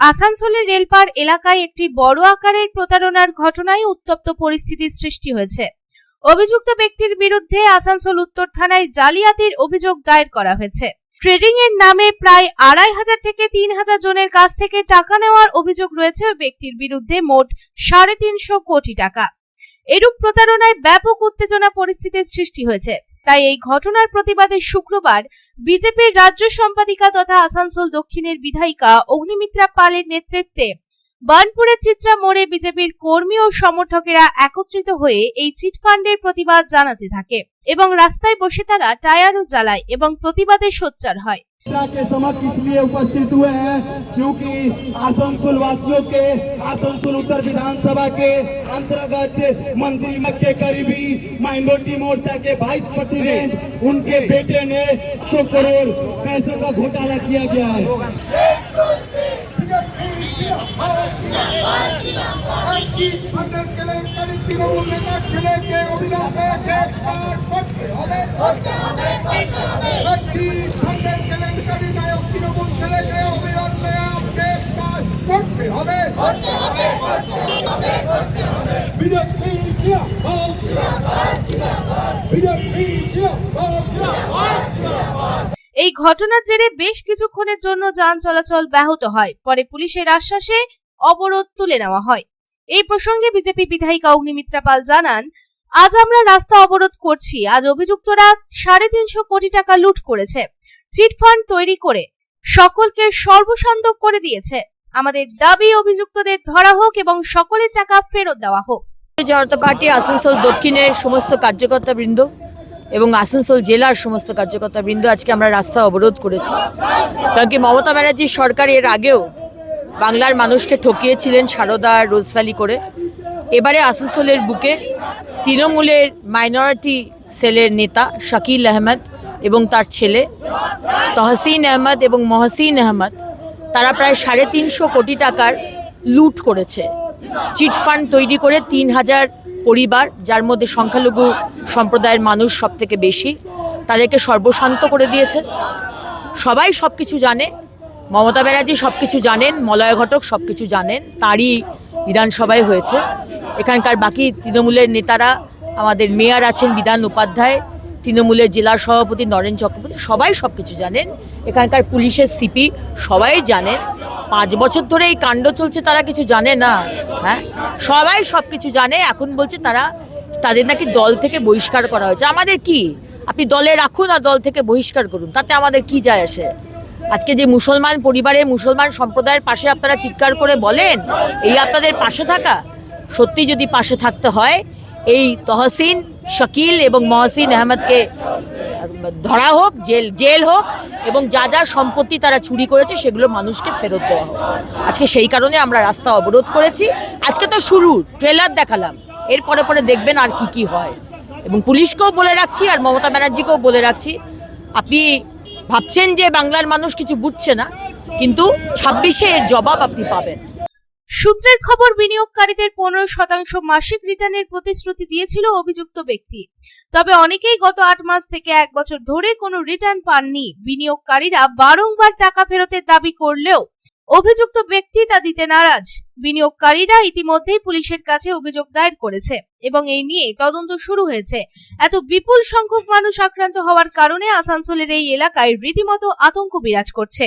আসানসোলের রেলপার এলাকায় একটি বড় আকারের প্রতারণার ঘটনায় উত্তপ্ত পরিস্থিতির সৃষ্টি হয়েছে। অভিযুক্ত ব্যক্তির বিরুদ্ধে আসানসোল উত্তর থানায় জালিয়াতির অভিযোগ দায়ের করা হয়েছে। ট্রেডিং এর নামে প্রায় আড়াই হাজার থেকে তিন হাজার জনের কাছ থেকে টাকা নেওয়ার অভিযোগ রয়েছে ওই ব্যক্তির বিরুদ্ধে মোট সাড়ে তিনশো কোটি টাকা। এরূপ প্রতারণায় ব্যাপক উত্তেজনা পরিস্থিতির সৃষ্টি হয়েছে। তাই এই ঘটনার প্রতিবাদে শুক্রবার বিজেপির রাজ্য সম্পাদিকা তথা আসানসোল দক্ষিণের বিধায়িকা অগ্নিমিত্রা পালের নেতৃত্বে বার্নপুরের চিত্রা মোড়ে বিজেপির কর্মী ও সমর্থকেরা একত্রিত হয়ে এই চিটফান্ডের প্রতিবাদ জানাতে থাকে এবং রাস্তায় বসে তারা টায়ারও জ্বালায় এবং প্রতিবাদে সোচ্চার হয়। के समक्ष इसलिए उपस्थित हुए हैं क्योंकि आसनसोल वासियों के, आसनसोल उत्तर विधानसभा के अंतर्गत मंत्री के करीबी माइनोरिटी मोर्चा के वाइस प्रेसिडेंट उनके बेटे ने सौ करोड़ पैसों का घोटाला किया गया है। আপনার কেলেঙ্কারি তৃণমূল নেতার ছেলেকে অভিনবে গ্রেপ্তার করতে হবে আপনার কেলেঙ্কারি নায়ক তৃণমূল ছেলেকে অবিলম্বে গ্রেপ্তার করতে হবে বিজেপি এই ঘটনার জেরে বেশ কিছুক্ষণের জন্য যান চলাচল ব্যাহত হয়। পরে পুলিশের আশ্বাসে অবরোধ তুলে নেওয়া হয়। এই প্রসঙ্গে বিজেপি বিধায়িকা অগ্নিমিত্রা পাল জানান, আজ আমরা রাস্তা অবরোধ করছি। আজ অভিযুক্তরা সাড়ে তিনশো কোটি টাকা লুট করেছে। চিটফান্ড তৈরি করে সকলকে সর্বশান্ত করে দিয়েছে। আমাদের দাবি অভিযুক্তদের ধরা হোক এবং সকলের টাকা ফেরত দেওয়া হোক। জনতা পার্টি আসানসোল দক্ষিণের সমস্ত কার্যকর্তা বৃন্দ এবং আসানসোল জেলার সমস্ত কার্যকর্তা বৃন্দ আজকে আমরা রাস্তা অবরোধ করেছি। কারণ কি, মমতা ব্যানার্জির সরকার এর আগেও বাংলার মানুষকে ঠকিয়েছিলেন সারদা রোজভ্যালি করে। এবারে আসানসোলের বুকে তৃণমূলের মাইনরিটি সেলের নেতা শাকিল আহমেদ এবং তার ছেলে তহসিন আহমদ এবং মহসিন আহমদ, তারা প্রায় সাড়ে তিনশো কোটি টাকার লুট করেছে। চিট ফান্ড তৈরি করে তিন হাজার পরিবার, যার মধ্যে সংখ্যালঘু সম্প্রদায়ের মানুষ সব থেকে বেশি, তাদেরকে সর্বশান্ত করে দিয়েছে। সবাই সব কিছু জানে, মমতা ব্যানার্জি সব কিছু জানেন, মলয় ঘটক সব কিছু জানেন, তারই বিধানসভায় হয়েছে। এখানকার বাকি তৃণমূলের নেতারা, আমাদের মেয়র আছেন বিধান উপাধ্যায়, তৃণমূলের জেলা সভাপতি নরেন চক্রবর্তী, সবাই সব কিছু জানেন। এখানকার পুলিশের সিপি সবাই জানেন। পাঁচ বছর ধরে এই কাণ্ড চলছে, তারা কিছু জানে না। হ্যাঁ? সবাই সব কিছু জানে, এখন বলছে তারা, তাদের নাকি দল থেকে বহিষ্কার করা হয়েছে। আমাদের কি? আপনি দলে রাখুন আর দল থেকে বহিষ্কার করুন, তাতে আমাদের কি যায় আসে? আজকে যে মুসলমান পরিবারে, মুসলমান সম্প্রদায়ের পাশে আপনারা চিৎকার করে বলেন, এই আপনাদের পাশে থাকা? সত্যি যদি পাশে থাকতে হয়, এই তহসিন, শকিল এবং মহসিন আহমদকে ধরা হোক, জেল জেল হোক এবং যা যা সম্পত্তি তারা চুরি করেছে সেগুলো মানুষকে ফেরত দেওয়া হোক। আজকে সেই কারণে আমরা রাস্তা অবরোধ করেছি। আজকে তো শুরু ট্রেলার দেখালাম। এর পরে পরে দেখবেন আর কি কি হয়। এবং পুলিশকেও বলে রাখছি আর মমতা ব্যানার্জিকেও বলে রাখছি। আপনি ভাবছেন যে বাংলার মানুষ কিছু বুঝছে না, কিন্তু ছাব্বিশে এর জবাব আপনি পাবেন। সূত্রের খবর, বিনিয়োগকারীদের পনেরো শতাংশ মাসিক রিটার্নের প্রতিশ্রুতি দিয়েছিল অভিযুক্ত ব্যক্তি। তবে অনেকেই গত আট মাস থেকে এক বছর ধরে কোনো রিটার্ন পাননি। বিনিয়োগকারীরা বারংবার টাকা ফেরতের দাবি করলেও অভিযুক্ত ব্যক্তি তা দিতে নারাজ। বিনিয়োগকারীরা ইতিমধ্যেই পুলিশের কাছে অভিযোগ দায়ের করেছে এবং এই নিয়ে তদন্ত শুরু হয়েছে। এত বিপুল সংখ্যক মানুষ আক্রান্ত হওয়ার কারণে আসানসোলের এই এলাকায় রীতিমতো আতঙ্ক বিরাজ করছে।